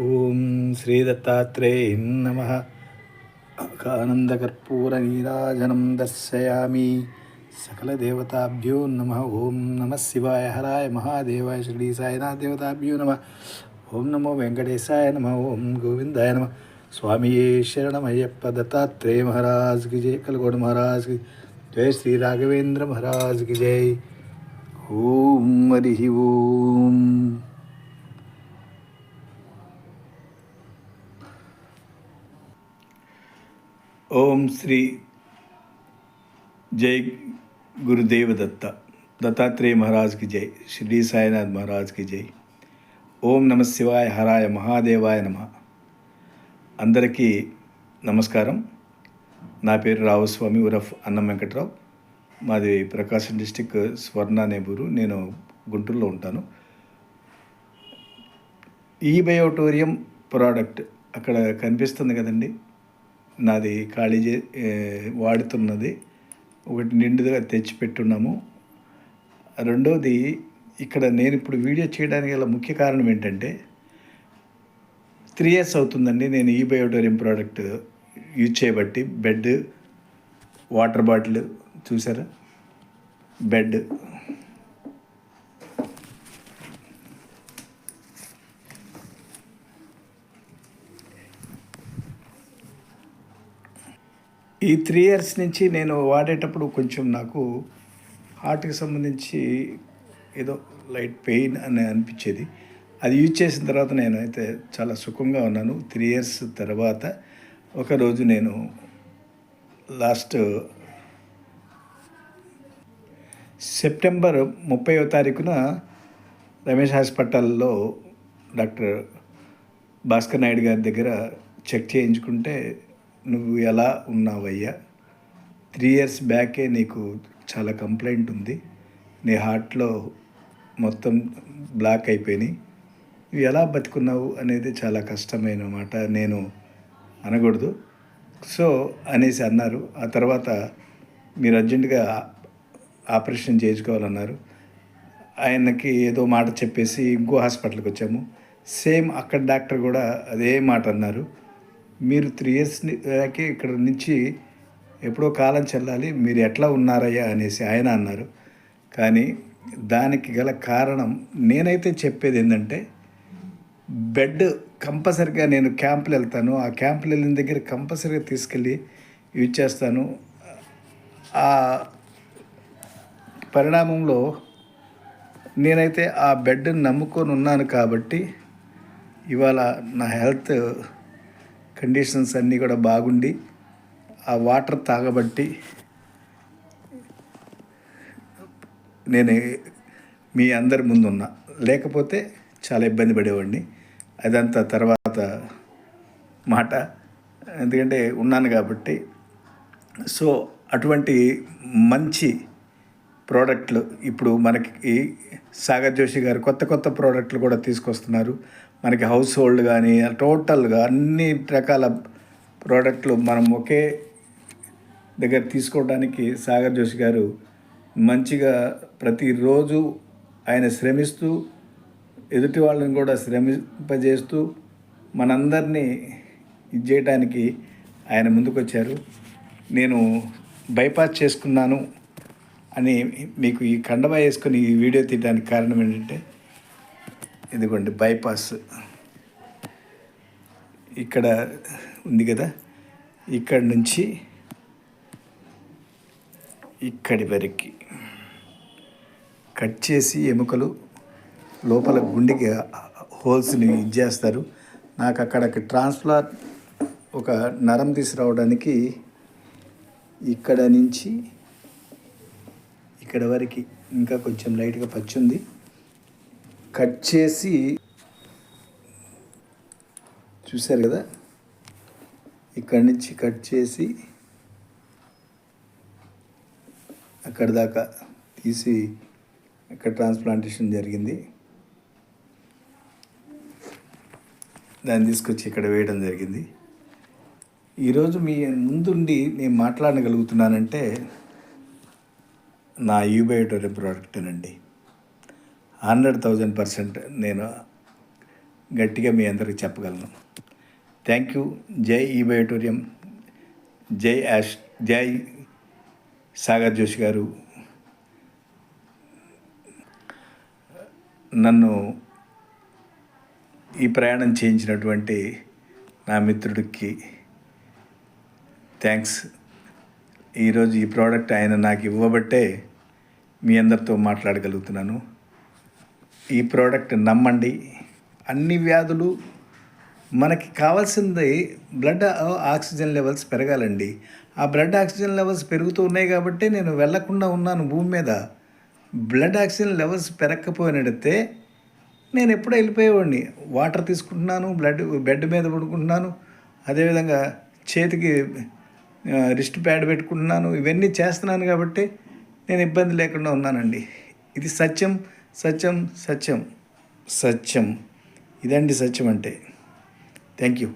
ఓం శ్రీ దత్తాత్రేయ నమ. ఆనందకర్పూరనీరాజనం దర్శయామి. సకలదేవతాభ్యో నమ. ఓం నమ శివాయ హరాయ మహాదేవాయ శ్రీ సాయినాథ దేవతాభ్యో నమ. ఓం నమో వెంకటేశాయ నమ. ఓం గోవిందాయ నమ. స్వామియే శరణమయ్యప్ప దత్తాత్రేయ మహారాజ్కి జై. కలగోడ మహారాజ్కి జై. శ్రీ రాఘవేంద్ర మహారాజ్కి జై. ఓం హరి ఓం. ఓం శ్రీ జై గురుదేవ దత్త దత్తాత్రేయ మహారాజ్కి జై షిర్డీ సాయినాథ్ మహారాజ్కి జై. ఓం నమ శివాయ హరాయ మహాదేవాయ నమ. అందరికీ నమస్కారం. నా పేరు రావుస్వామి ఉరఫ్ అన్నం వెంకట్రావు. మాది ప్రకాశం డిస్టిక్ స్వర్ణ నేబూరు. నేను గుంటూరులో ఉంటాను. ఈ బయోటోరియం ప్రోడక్ట్ అక్కడ కనిపిస్తుంది కదండి. నాది ఖాళీ చే వాడుతున్నది. ఒకటి నిండుగా తెచ్చిపెట్టున్నాము రెండోది ఇక్కడ నేను ఇప్పుడు వీడియో చేయడానికి గల ముఖ్య కారణం ఏంటంటే త్రీ ఇయర్స్ అవుతుందండి నేను ఈ బయోటోరియం ప్రోడక్ట్ యూజ్ చేయబట్టి. బెడ్ వాటర్ బాటిల్ చూసారా? బెడ్. ఈ త్రీ ఇయర్స్ నుంచి నేను వాడేటప్పుడు కొంచెం నాకు హార్ట్కి సంబంధించి ఏదో లైట్ పెయిన్ అని అనిపించేది. అది యూజ్ చేసిన తర్వాత నేను అయితే చాలా సుఖంగా ఉన్నాను. త్రీ ఇయర్స్ తర్వాత ఒకరోజు నేను లాస్ట్ సెప్టెంబర్ ముప్పైవ తారీఖున రమేష్ హాస్పిటల్లో డాక్టర్ భాస్కర్ నాయుడు గారి దగ్గర చెక్ చేయించుకుంటే నువ్వు ఎలా ఉన్నావయ్యా? త్రీ ఇయర్స్ బ్యాకే నీకు చాలా కంప్లైంట్ ఉంది. నీ హార్ట్లో మొత్తం బ్లాక్ అయిపోయినాయి. నువ్వు ఎలా బతుకున్నావు అనేది చాలా కష్టమైన మాట నేను అనకూడదు. సో అనేసి అన్నారు. ఆ తర్వాత మీరు అర్జెంటుగా ఆపరేషన్ చేయించుకోవాలన్నారు. ఆయనకి ఏదో మాట చెప్పేసి ఇంకో హాస్పిటల్కి వచ్చాము. సేమ్ అక్కడ డాక్టర్ కూడా అదే మాట అన్నారు. మీరు త్రీ ఇయర్స్ దాకే ఇక్కడ నుంచి ఎప్పుడో కాలం చెల్లాలి మీరు ఎట్లా ఉన్నారయ్యా అనేసి ఆయన అన్నారు. కానీ దానికి గల కారణం నేనైతే చెప్పేది ఏంటంటే బెడ్ కంపల్సరిగా నేను క్యాంపులు వెళ్తాను. ఆ క్యాంపులు వెళ్ళిన దగ్గర కంపల్సరిగా తీసుకెళ్ళి యూజ్ చేస్తాను. ఆ పరిణామంలో నేనైతే ఆ బెడ్ని నమ్ముకొని ఉన్నాను కాబట్టి ఇవాళ నా హెల్త్ కండిషన్స్ అన్నీ కూడా బాగుండి ఆ వాటర్ తాగబట్టి నేను మీ అందరి ముందున్నా లేకపోతే చాలా ఇబ్బంది పడేవాడిని. అదంతా తర్వాత మాట. ఎందుకంటే ఉన్నాను కాబట్టి. సో అటువంటి మంచి ప్రోడక్ట్లు ఇప్పుడు మనకి సాగర్ జోషి గారు కొత్త కొత్త ప్రోడక్ట్లు కూడా తీసుకొస్తున్నారు. మనకి హౌస్ హోల్డ్ కానీ టోటల్గా అన్ని రకాల ప్రోడక్ట్లు మనం ఒకే దగ్గర తీసుకోవడానికి సాగర్ జోషి గారు మంచిగా ప్రతిరోజు ఆయన శ్రమిస్తూ ఎదుటి వాళ్ళని కూడా శ్రమింపజేస్తూ మనందరినీ ఇది చేయడానికి ఆయన ముందుకొచ్చారు. నేను బైపాస్ చేసుకున్నాను అని మీకు ఈ కండవ వేసుకొని ఈ వీడియో తీయడానికి కారణం ఏంటంటే ఇదిగోండి బైపాస్ ఇక్కడ ఉంది కదా ఇక్కడ నుంచి ఇక్కడి వరకు. కట్ చేసి ఎముకలు లోపల గుండెకి హోల్స్ని ఇచ్చేస్తారు నాకు అక్కడికి ట్రాన్స్ఫ్లార్ ఒక నరం తీసుకురావడానికి ఇక్కడ నుంచి ఇక్కడ వరకు ఇంకా కొంచెం లైట్గా పచ్చి ఉంది కట్ చేసి చూశారు కదా? ఇక్కడి నుంచి కట్ చేసి అక్కడ దాకా తీసి ఇక్కడ ట్రాన్స్ప్లాంటేషన్ జరిగింది. దాన్ని తీసుకొచ్చి ఇక్కడ వేయడం జరిగింది. ఈరోజు మీ ముందుండి నేను మాట్లాడగలుగుతున్నానంటే నా యూబయోటోరియం ప్రోడక్టేనండి హండ్రెడ్ థౌజండ్ పర్సెంట్ నేను గట్టిగా మీ అందరికి చెప్పగలను. Thank you. జై ఈ బయోటోరియం జై యాష్ జై సాగర్ జోషి గారు. నన్ను ఈ ప్రయాణం చేయించినటువంటి నా మిత్రుడికి థ్యాంక్స్. ఈరోజు ఈ ప్రోడక్ట్ ఆయన నాకు ఇవ్వబట్టే మీ అందరితో మాట్లాడగలుగుతున్నాను. ఈ ప్రోడక్ట్ నమ్మండి. అన్ని వ్యాధులు మనకి కావాల్సింది బ్లడ్ ఆక్సిజన్ లెవెల్స్ పెరగాలండి. ఆ బ్లడ్ ఆక్సిజన్ లెవెల్స్ పెరుగుతూ ఉన్నాయి కాబట్టి నేను వెళ్ళకుండా ఉన్నాను భూమి మీద. బ్లడ్ ఆక్సిజన్ లెవెల్స్ పెరగకపోయినడితే నేను ఎప్పుడో వెళ్ళిపోయేవాడిని. వాటర్ తీసుకుంటున్నాను బ్లడ్ బెడ్ మీద పడుకుంటున్నాను. అదేవిధంగా చేతికి రిస్ట్ ప్యాడ్ పెట్టుకుంటున్నాను. ఇవన్నీ చేస్తున్నాను కాబట్టి నేను ఇబ్బంది లేకుండా ఉన్నానండి. ఇది సత్యం. సత్యం సత్యం సత్యం. ఇదండి సత్యం అంటే. Thank you